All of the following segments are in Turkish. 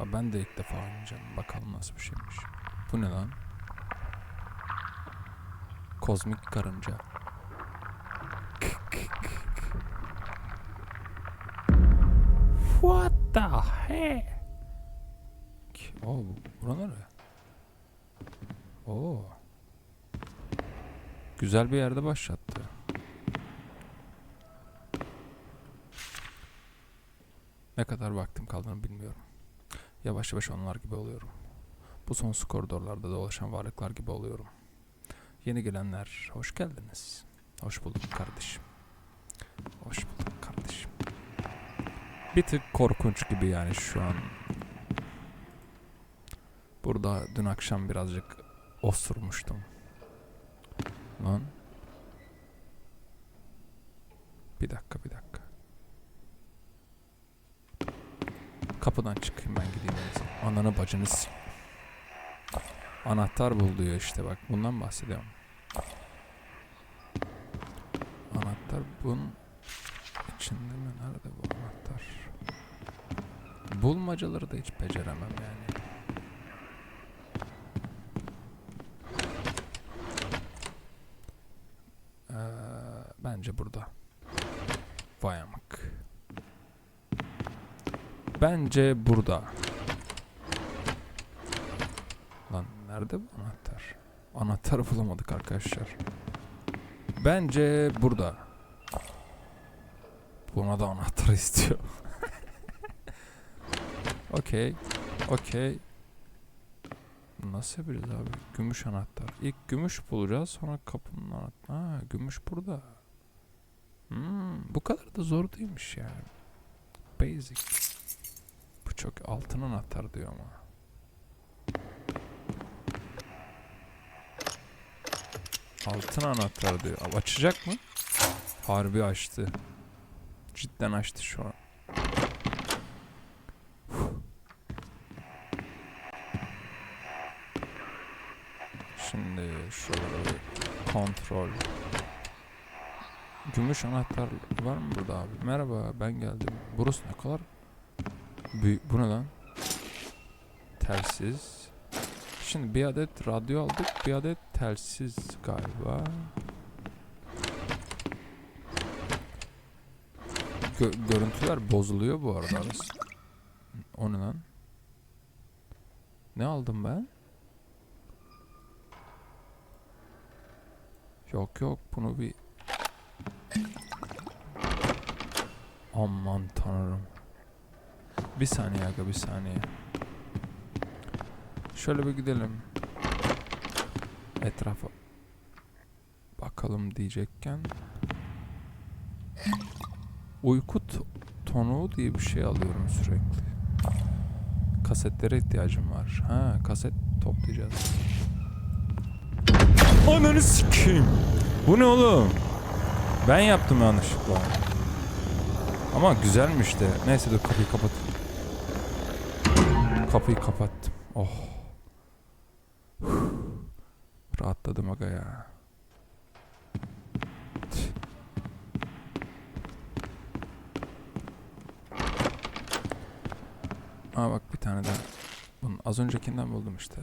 Ha, ben de ilk defa oynayacağım. Bakalım nasıl bir şeymiş. Bu ne lan? Kozmik karınca. What the heck? Oo, bura nere? Oo. Güzel bir yerde başlattı. Ne kadar vaktim kaldığını bilmiyorum. Yavaş yavaş onlar gibi oluyorum. Bu sonsuz koridorlarda dolaşan varlıklar gibi oluyorum. Yeni gelenler hoş geldiniz. Hoş bulduk kardeşim. Hoş bulduk kardeşim. Bir tık korkunç gibi yani şu an. Burada dün akşam birazcık osurmuştum. Lan. Bir dakika bir dakika. Kapıdan çıkayım ben gideyim. Ananı bacını s- Anahtar bul diyor işte bak bundan bahsediyorum. Anahtar bunun içinde mi? Nerede bu anahtar? Bulmacaları da hiç beceremem yani. Ee, bence burada. Vay amık. Bence burada. Lan nerede bu anahtar? Anahtarı bulamadık arkadaşlar. Bence burada. Buna da anahtar istiyor. Okey. Okey. Nasıl yapacağız abi? Gümüş anahtar. İlk gümüş bulacağız sonra kapının anahtarı. Ha gümüş burada. Hmm, bu kadar da zor değilmiş yani. Basic. Çok altın anahtar diyor ama. Altın anahtar diyor. Açacak mı? Harbi açtı. Cidden açtı şu an. Şimdi şöyle kontrol. Gümüş anahtar var mı burada abi? Merhaba ben geldim. Burası ne kadar büyük. Bu ne lan? Telsiz. Şimdi bir adet radyo aldık. Bir adet telsiz galiba. Gö- görüntüler bozuluyor bu arada. O ne lan? Ne aldım ben? Yok yok bunu bir Aman tanrım. Bir saniye aga bir saniye. Şöyle bir gidelim. Etrafa bakalım diyecekken uyku tonu diye bir şey alıyorum sürekli. Kasetlere ihtiyacım var. Ha kaset toplayacağız. Ananı sikeyim. Bu ne oğlum? Ben yaptım yanlışlıkla. Ama güzelmiş de. Neyse dur kapıyı kapat. Kapıyı kapattım. Oh. Rahatladım aga ya. Aa bak bir tane daha. Bunun az öncekinden buldum işte.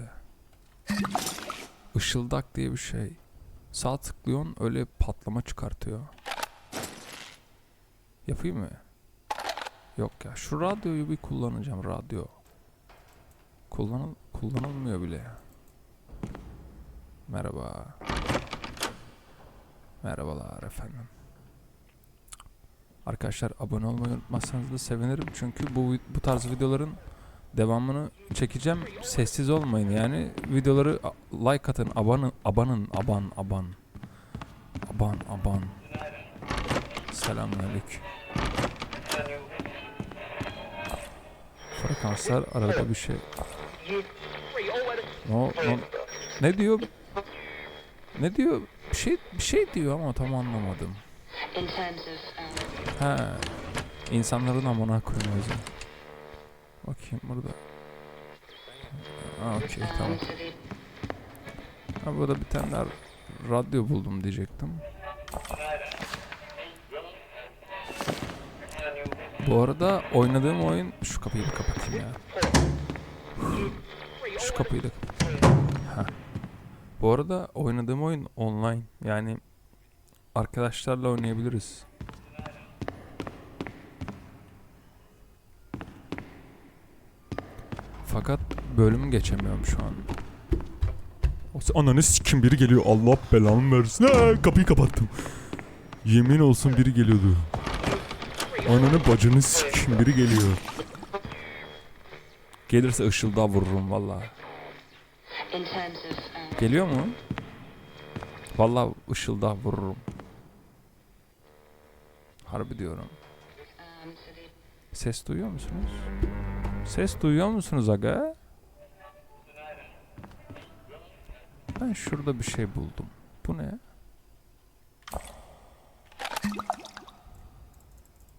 Işıldak diye bir şey. Sağ tıklıyorsun öyle patlama çıkartıyor. Yapayım mı? Yok ya şu radyoyu bir kullanacağım radyo. Kullanıl kullanılmıyor bile. Merhaba. Merhabalar efendim. Arkadaşlar abone olmayı unutmazsanız da sevinirim çünkü bu bu tarz videoların devamını çekeceğim. Sessiz olmayın yani videoları like atın, abanın, abanın, aban, aban. Aban, aban. Selamünaleyküm. Frekanslar arada bir şey. No, no, ne diyor? Ne diyor? Bir şey bir şey diyor ama tam anlamadım. um, Ha. İnsanların amına yüzden. Bakayım burada. Okey tamam. um, Ha burada bir tane daha radyo buldum diyecektim. Bu arada oynadığım oyun şu kapıyı bir kapatayım ya. Heh. Bu arada oynadığım oyun online. Yani arkadaşlarla oynayabiliriz. Fakat bölümü geçemiyorum şu an. Ananı sikim biri geliyor. Allah belamı versin. Ha, kapıyı kapattım. Yemin olsun biri geliyordu. Ananı bacını sikim biri geliyor. Gelirse ışıldağa vururum valla. Geliyor mu? Valla ışıldağa vururum. Harbi diyorum. um, Ses duyuyor musunuz? Ses duyuyor musunuz aga? Ben şurada bir şey buldum. Bu ne?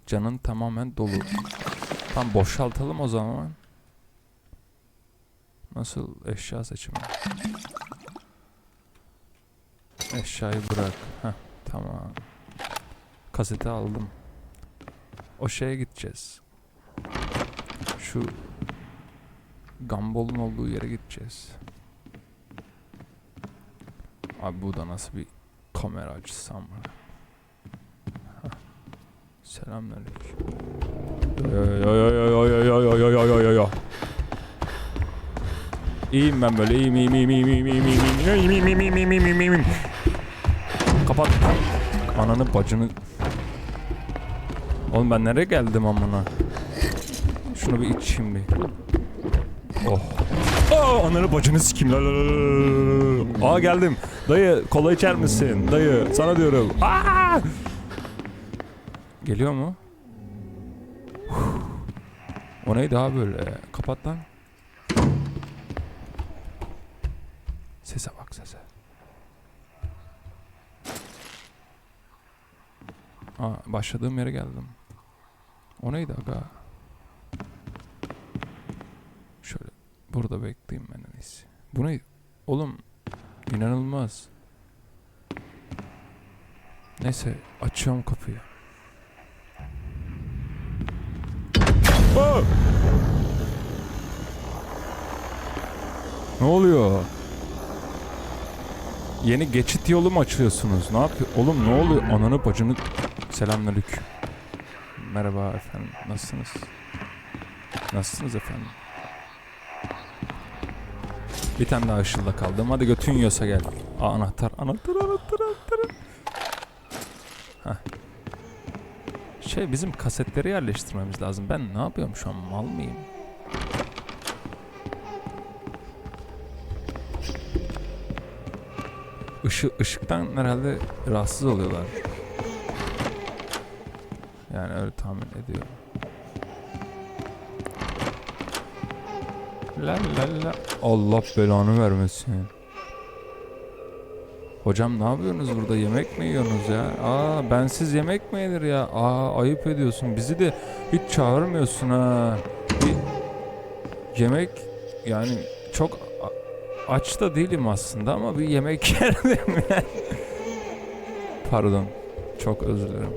Canın tamamen dolu. Tam boşaltalım o zaman. Nasıl eşya seçimi? Eşyayı bırak. Heh, tamam. Kaseti aldım. O şeye gideceğiz. Şu Gumball'un olduğu yere gideceğiz. Abi bu da nasıl bir kamera açısı ama. Selamünaleyküm. Yo yo yo yo yo yo yo yo yo yo yo. İyiyim ben böyle iyiyim iyiyim iyiyim iyiyim iyiyim iyiyim iyiyim iyiyim iyiyim iyiyim iyiyim iyiyim Kapat. Ananı bacını. Oğlum ben nereye geldim amına? Şunu bir içeyim bir. Oh. Aa, ananı bacını la. Aa geldim. Dayı kola içer misin? Dayı sana diyorum. Aa! Geliyor mu? O neydi abi böyle? Kapat lan. Sese bak sese. Aa, başladığım yere geldim. O neydi aga? Şöyle burada bekleyeyim ben en iyisi. Bu ne? Oğlum inanılmaz. Neyse açıyorum kapıyı. Aa! Ne oluyor? Yeni geçit yolu mu açıyorsunuz? Ne yapıyor? Oğlum ne oluyor? Ananı bacını... Selamünaleyküm. Merhaba efendim. Nasılsınız? Nasılsınız efendim? Bir tane daha ışılda kaldım. Hadi götün yiyorsa gel. Aa, anahtar, anahtar, anahtar, anahtar. Heh. Şey bizim kasetleri yerleştirmemiz lazım. Ben ne yapıyorum şu an? Mal mıyım? Işı, ışıktan herhalde rahatsız oluyorlar. Yani öyle tahmin ediyorum. La la la. Allah belanı vermesin. Hocam ne yapıyorsunuz burada? Yemek mi yiyorsunuz ya? Aa bensiz yemek mi yenir ya? Aa ayıp ediyorsun. Bizi de hiç çağırmıyorsun ha. Bir yemek yani çok aç da değilim aslında ama bir yemek yerdim. Pardon. Çok özür dilerim.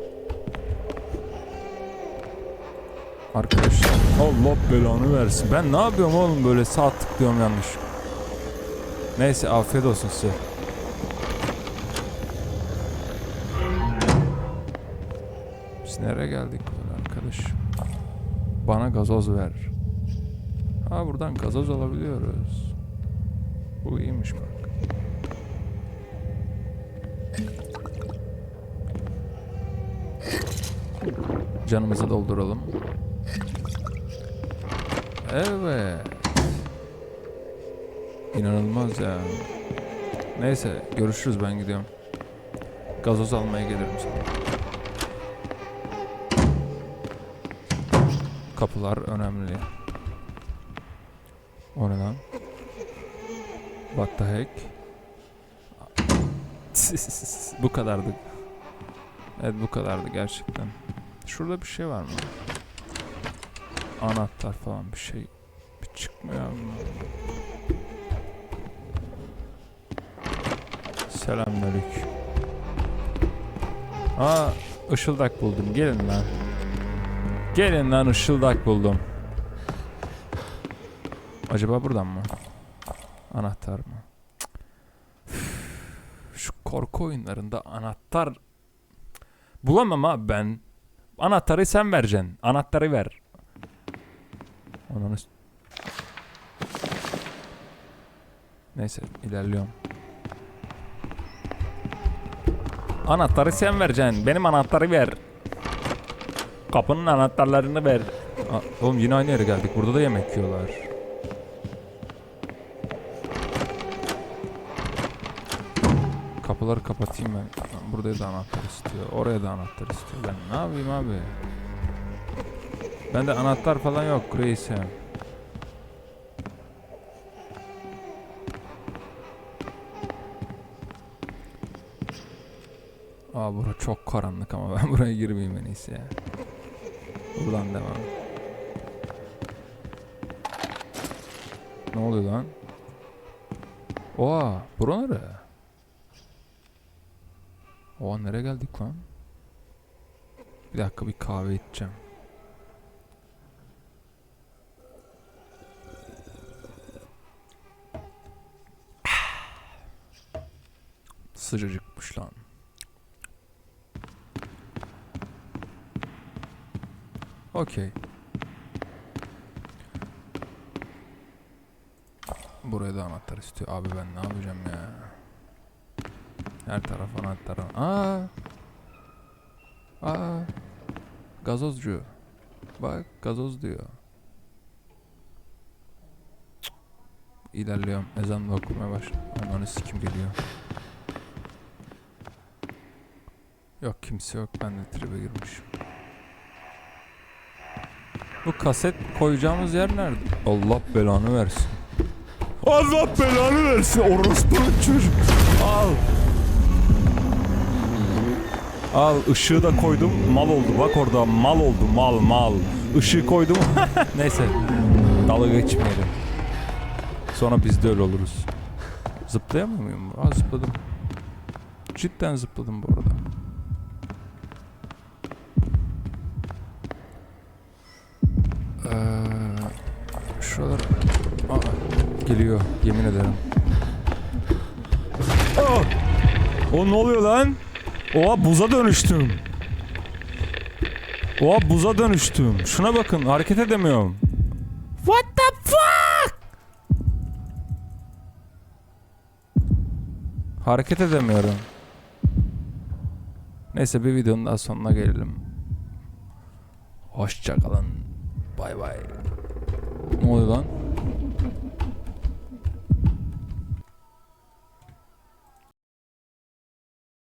Arkadaşlar Allah belanı versin. Ben ne yapıyorum oğlum böyle sağ tıklıyorum yanlış. Neyse afiyet olsun size. Biz nereye geldik böyle arkadaş? Bana gazoz ver. Ha buradan gazoz alabiliyoruz. Bu iyiymiş bak. Canımızı dolduralım. Evet. İnanılmaz ya. Neyse görüşürüz ben gidiyorum. Gazoz almaya gelirim sonra. Kapılar önemli. O ne lan? What the heck? bu kadardı. Evet bu kadardı gerçekten. Şurada bir şey var mı? Anahtar falan bir şey. Bir çıkmıyor mu? Selamünaleyküm. Aa ışıldak buldum. Gelin lan. Gelin lan ışıldak buldum. Acaba buradan mı? Anahtar mı? Şu korku oyunlarında anahtar bulamam abi ben. Anahtarı sen vereceksin. Anahtarı ver. Üst- Neyse ilerliyorum. Anahtarı sen vereceksin. Benim anahtarı ver. Kapının anahtarlarını ver. Aa, oğlum yine aynı yere geldik. Burada da yemek yiyorlar. Kapıları kapatayım ben. Buraya da anahtar istiyor. Oraya da anahtar istiyor. Ben ne yapayım abi? Bende anahtar falan yok reisem. Aa bura çok karanlık ama ben buraya girmeyeyim en iyisi ya. Buradan devam. Ne oluyor lan? Oha, bura nere? Oha nereye geldik lan? Bir dakika bir kahve içeceğim. Sıcacıkmış lan. Okey. Buraya da anahtar istiyor. Abi ben ne yapacağım ya? Her taraf anahtar. Aa. Aa. Gazozcu. Bak gazoz diyor. Cık. İlerliyorum. Ezan da okumaya başladı. Ananı sikim geliyor. Yok kimse yok. Ben de tribe girmişim. Bu kaset koyacağımız yer nerede? Allah belanı versin. Allah belanı versin orospunun çocuk. Al. Al ışığı da koydum. Mal oldu bak orada mal oldu mal mal. Işığı koydum. Neyse. Dalga geçmeyelim. Sonra biz de öyle oluruz. Zıplayamıyor muyum? Aa zıpladım. Cidden zıpladım bu arada. Ee, şuralar... Aa, geliyor yemin ederim. Aa! O ne oluyor lan? Oha buza dönüştüm. Oha buza dönüştüm. Şuna bakın hareket edemiyorum. What the fuck? Hareket edemiyorum. Neyse bir videonun daha sonuna gelelim. Hoşçakalın. Bay bay. Ne oluyor lan?